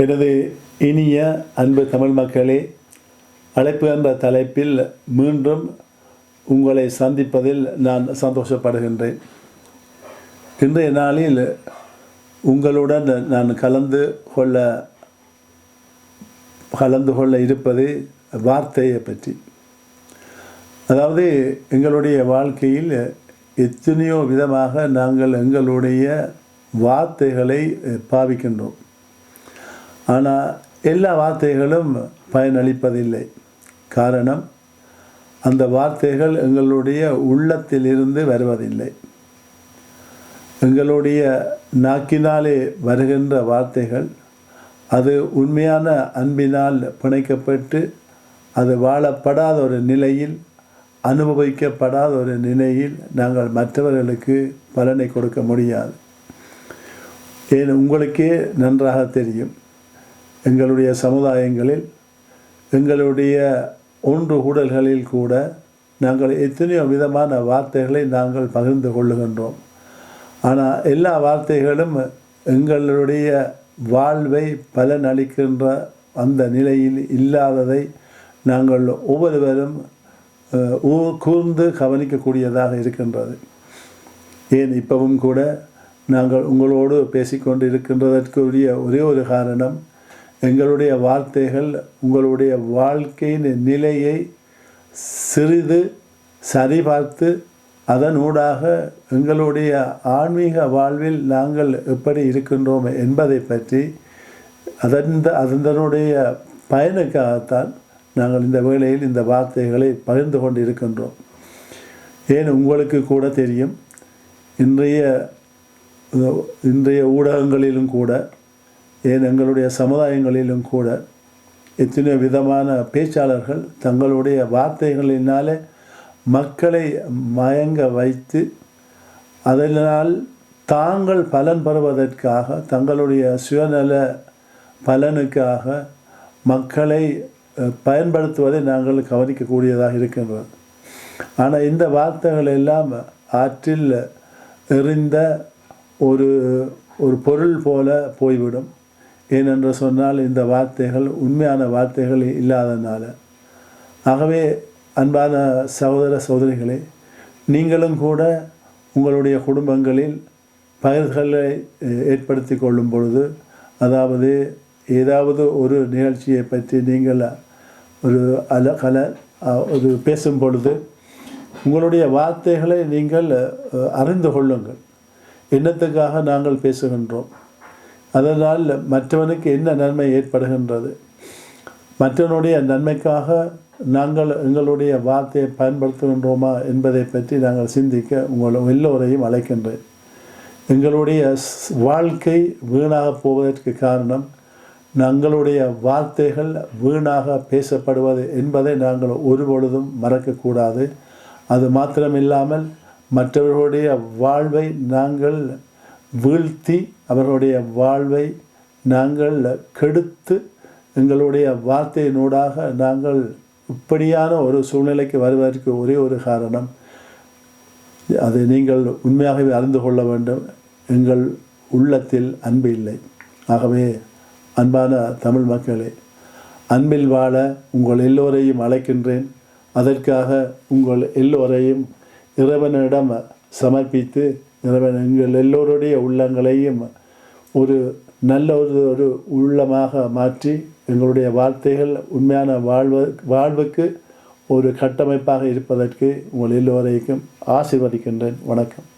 எனது இனிய அன்பு தமிழ் மக்களே அழைப்பு என்ற தலைப்பில் மீண்டும் உங்களை சந்திப்பதில் நான் சந்தோஷப்படுகின்றேன். இன்றைய நாளில் உங்களுடன் நான் கலந்து கொள்ள கலந்து கொள்ள இருப்பது வார்த்தையை பற்றி. அதாவது எங்களுடைய வாழ்க்கையில் எத்தனையோ விதமாக நாங்கள் எங்களுடைய வார்த்தைகளை பாவிக்கின்றோம். ஆனால் எல்லா வார்த்தைகளும் பயனளிப்பதில்லை. காரணம் அந்த வார்த்தைகள் எங்களுடைய உள்ளத்திலிருந்து வருவதில்லை. எங்களுடைய நாக்கினாலே வருகின்ற வார்த்தைகள் அது உண்மையான அன்பினால் பிணைக்கப்பட்டு அது வாழப்படாத ஒரு நிலையில் அனுபவிக்கப்படாத ஒரு நிலையில் நாங்கள் மற்றவர்களுக்கு பலனை கொடுக்க முடியாது. ஏன் உங்களுக்கே நன்றாக தெரியும். எங்களுடைய சமுதாயங்களில் எங்களுடைய ஒன்று கூடல்களில் கூட நாங்கள் எத்தனையோ விதமான வார்த்தைகளை நாங்கள் பகிர்ந்து கொள்ளுகின்றோம். ஆனால் எல்லா வார்த்தைகளும் எங்களுடைய வாழ்வை பலன் அளிக்கின்ற அந்த நிலையில் இல்லாததை நாங்கள் ஒவ்வொருவரும் கூர்ந்து கவனிக்கக்கூடியதாக இருக்கின்றது. ஏன் இப்பவும் கூட நாங்கள் உங்களோடு பேசிக்கொண்டு இருக்கின்றதற்குரிய ஒரே ஒரு காரணம் எங்களுடைய வார்த்தைகள் உங்களுடைய வாழ்க்கையின் நிலையை சிறிது சரிபார்த்து அதனூடாக எங்களுடைய ஆன்மீக வாழ்வில் நாங்கள் எப்படி இருக்கின்றோம் என்பதை பற்றி அதன் அதனுடைய பயனுக்காகத்தான் நாங்கள் இந்த வேளையில் இந்த வார்த்தைகளை பகிர்ந்து கொண்டு இருக்கின்றோம் ஏன் உங்களுக்கு கூட தெரியும் இன்றைய இன்றைய ஊடகங்களிலும் கூட ஏன் எங்களுடைய சமுதாயங்களிலும் கூட எத்தனையோ விதமான பேச்சாளர்கள் தங்களுடைய வார்த்தைகளினாலே மக்களை மயங்க வைத்து அதனால் தாங்கள் பலன் பெறுவதற்காக தங்களுடைய சுயநல பலனுக்காக மக்களை பயன்படுத்துவதை நாங்கள் கவனிக்கக்கூடியதாக இருக்கின்றது. ஆனால் இந்த வார்த்தைகள் எல்லாம் ஆற்றில் எறிந்த ஒரு ஒரு பொருள் போல போய்விடும். ஏனென்று சொன்னால் இந்த வார்த்தைகள் உண்மையான வார்த்தைகள் இல்லாதனால. ஆகவே அன்பான சகோதர சகோதரிகளே நீங்களும் கூட உங்களுடைய குடும்பங்களில் பயிர்களை ஏற்படுத்தி கொள்ளும் பொழுது அதாவது ஏதாவது ஒரு நிகழ்ச்சியை பற்றி நீங்கள் ஒரு அல கல ஒரு பேசும் பொழுது உங்களுடைய வார்த்தைகளை நீங்கள் அறிந்து கொள்ளுங்கள். என்னத்துக்காக நாங்கள் பேசுகின்றோம்? அதனால் மற்றவனுக்கு என்ன நன்மை ஏற்படுகின்றது? மற்றவனுடைய நன்மைக்காக நாங்கள் எங்களுடைய வார்த்தையை பயன்படுத்துகின்றோமா என்பதை பற்றி நாங்கள் சிந்திக்க உங்கள் எல்லோரையும் அழைக்கின்றேன். எங்களுடைய வாழ்க்கை வீணாக போவதற்கு காரணம் நங்களுடைய வார்த்தைகள் வீணாக பேசப்படுவது என்பதை நாங்கள் ஒருபொழுதும் மறக்கக்கூடாது. அது மாத்திரமில்லாமல் மற்றவர்களுடைய வாழ்வை நாங்கள் வீழ்த்தி அவர்களுடைய வாழ்வை நாங்கள் கெடுத்து எங்களுடைய வார்த்தையினூடாக நாங்கள் இப்படியான ஒரு சூழ்நிலைக்கு வருவதற்கு ஒரே ஒரு காரணம் அதை நீங்கள் உண்மையாகவே அறிந்து கொள்ள வேண்டும். எங்கள் உள்ளத்தில் அன்பு இல்லை. ஆகவே அன்பான தமிழ் மக்களே அன்பில் வாழ உங்கள் எல்லோரையும் அழைக்கின்றேன். அதற்காக உங்கள் எல்லோரையும் இறைவனிடம் சமர்ப்பித்து எனவே எங்கள் எல்லோருடைய உள்ளங்களையும் ஒரு நல்ல ஒரு ஒரு உள்ளமாக மாற்றி எங்களுடைய வார்த்தைகள் உண்மையான வாழ்வு வாழ்வுக்கு ஒரு கட்டமைப்பாக இருப்பதற்கு உங்கள் எல்லோரையும் ஆசிர்வதிக்கின்றேன். வணக்கம்.